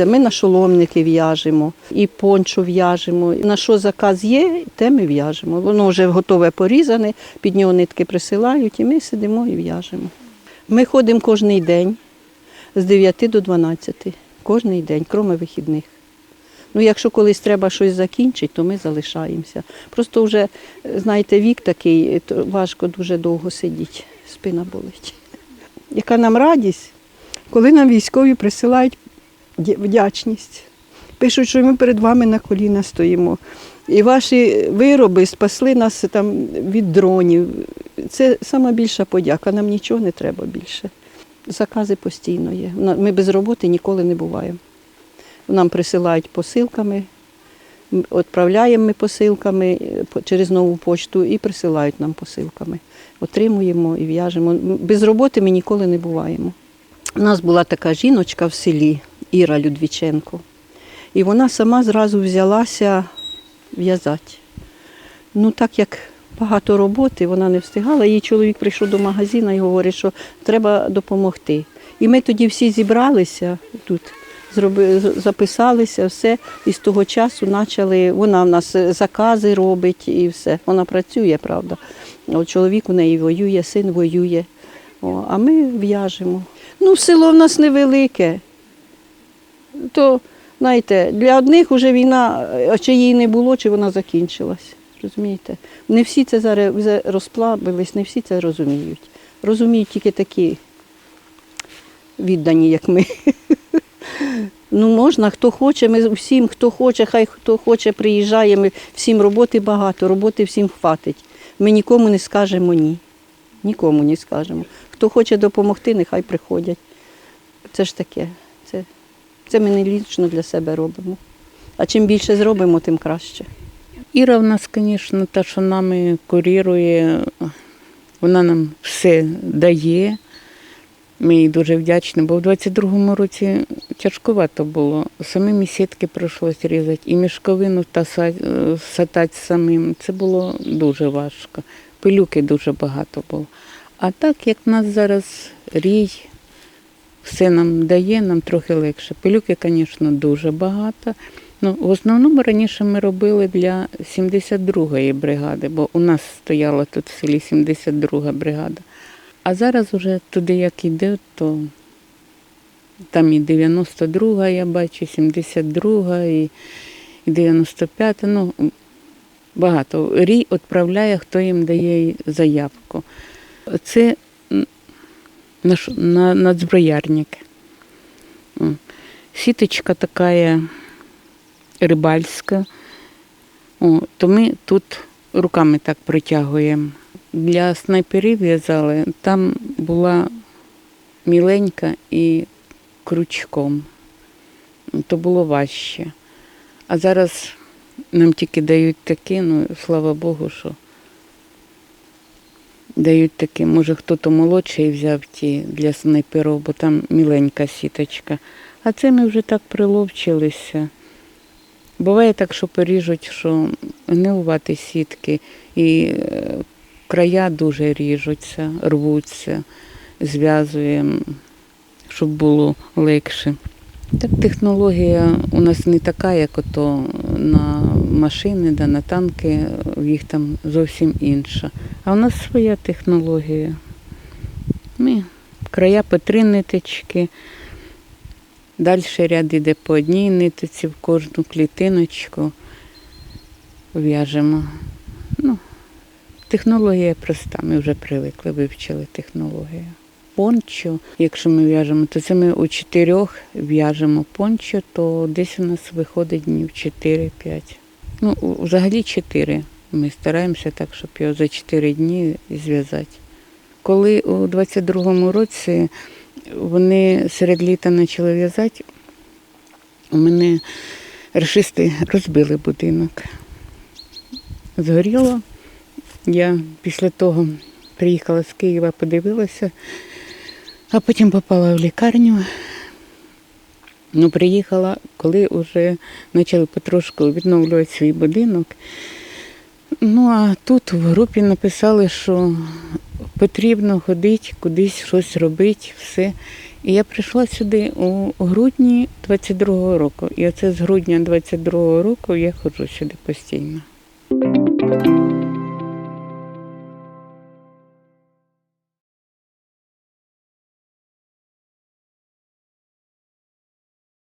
Дивіться, ми на шоломники в'яжемо, і пончо в'яжемо. На що заказ є, те ми в'яжемо. Воно вже готове порізане, під нього нитки присилають, і ми сидимо і в'яжемо. Ми ходимо кожен день з 9 до 12. Кожний день, крім вихідних. Ну, якщо колись треба щось закінчити, то ми залишаємося. Просто вже, знаєте, вік такий, то важко дуже довго сидіти, спина болить. Яка нам радість, коли нам військові присилають вдячність. Пишуть, що ми перед вами на коліна стоїмо. І ваші вироби спасли нас там від дронів. Це сама більша подяка, нам нічого не треба більше. Закази постійно є. Ми без роботи ніколи не буваємо. Нам присилають посилками, відправляємо ми посилками е, через нову почту і присилають нам посилками. Отримуємо і в'яжемо. Без роботи ми ніколи не буваємо. У нас була така жіночка в селі Іра Людвіченко. І вона сама зразу взялася в'язати. Ну, так як багато роботи, вона не встигала. Її чоловік прийшов до магазину і говорить, що треба допомогти. І ми тоді всі зібралися тут, записалися, все. І з того часу почали, вона в нас закази робить і все. Вона працює, правда. От чоловік у неї воює, син воює. О, а ми в'яжемо. Ну, село в нас невелике. То, знаєте, для одних вже війна, а чи її не було, чи вона закінчилась. Розумієте? Не всі це зараз вже розплавились, не всі це розуміють. Розуміють тільки такі віддані, як ми. Ну, можна, хто хоче, ми всім, хто хоче, хай хто хоче, приїжджає. Ми, всім роботи багато, роботи всім хватить. Ми нікому не скажемо ні. Нікому не скажемо. Хто хоче допомогти, нехай приходять. Це ж таке. Це, це ми не лічно для себе робимо. А чим більше зробимо, тим краще. Іра в нас, звісно, та, що нами курірує, вона нам все дає. Ми їй дуже вдячні, бо в 22-му році тяжкувато було. Самими сітки прийшлось різати, і мішковину таса- сатати самим. Це було дуже важко. Пилюки дуже багато було. А так, як в нас зараз рій, все нам дає, нам трохи легше. Пилюки, звісно, дуже багато. Ну, в основному раніше ми робили для 72-ї бригади, бо у нас стояла тут в селі 72-га бригада. А зараз уже туди як іде, то там і 92-га, я бачу, 72-га, і, і 95-та. Ну, багато. Рій відправляє, хто їм дає заявку. Це м, наш, на, надзброярник. Сіточка така рибальська. О, то ми тут руками так притягуємо. Для снайперів в'язали, там була міленька і крючком. То було важче. А зараз нам тільки дають такі, ну слава Богу, що дають такі. Може, хто-то молодший взяв ті для снайперів, бо там міленька сіточка. А це ми вже так приловчилися. Буває так, що поріжуть, що гнилувати сітки, і е, края дуже ріжуться, рвуться, зв'язуємо, щоб було легше. Так технологія у нас не така, як ото на машини, да, на танки, їх там зовсім інша. А у нас своя технологія. Ми края по три ниточки, Далі ряд іде по одній нитиці в кожну клітиночку в'яжемо. Ну, технологія проста, ми вже привикли, вивчили технологію. Пончо, якщо ми в'яжемо, то це ми у чотирьох в'яжемо пончо, то десь у нас виходить днів 4-5. Ну, взагалі 4. Ми стараємося так, щоб його за 4 дні зв'язати. Коли у 22-му році вони серед літа почали в'язати. У мене рашисти розбили будинок. Згоріло. Я після того приїхала з Києва, подивилася, а потім попала в лікарню. Ну, приїхала, коли вже почали потрошку відновлювати свій будинок. Ну, а тут в групі написали, що потрібно ходити, кудись щось робити, все. І я прийшла сюди у грудні 22-го року. І оце з грудня 22-го року я ходжу сюди постійно.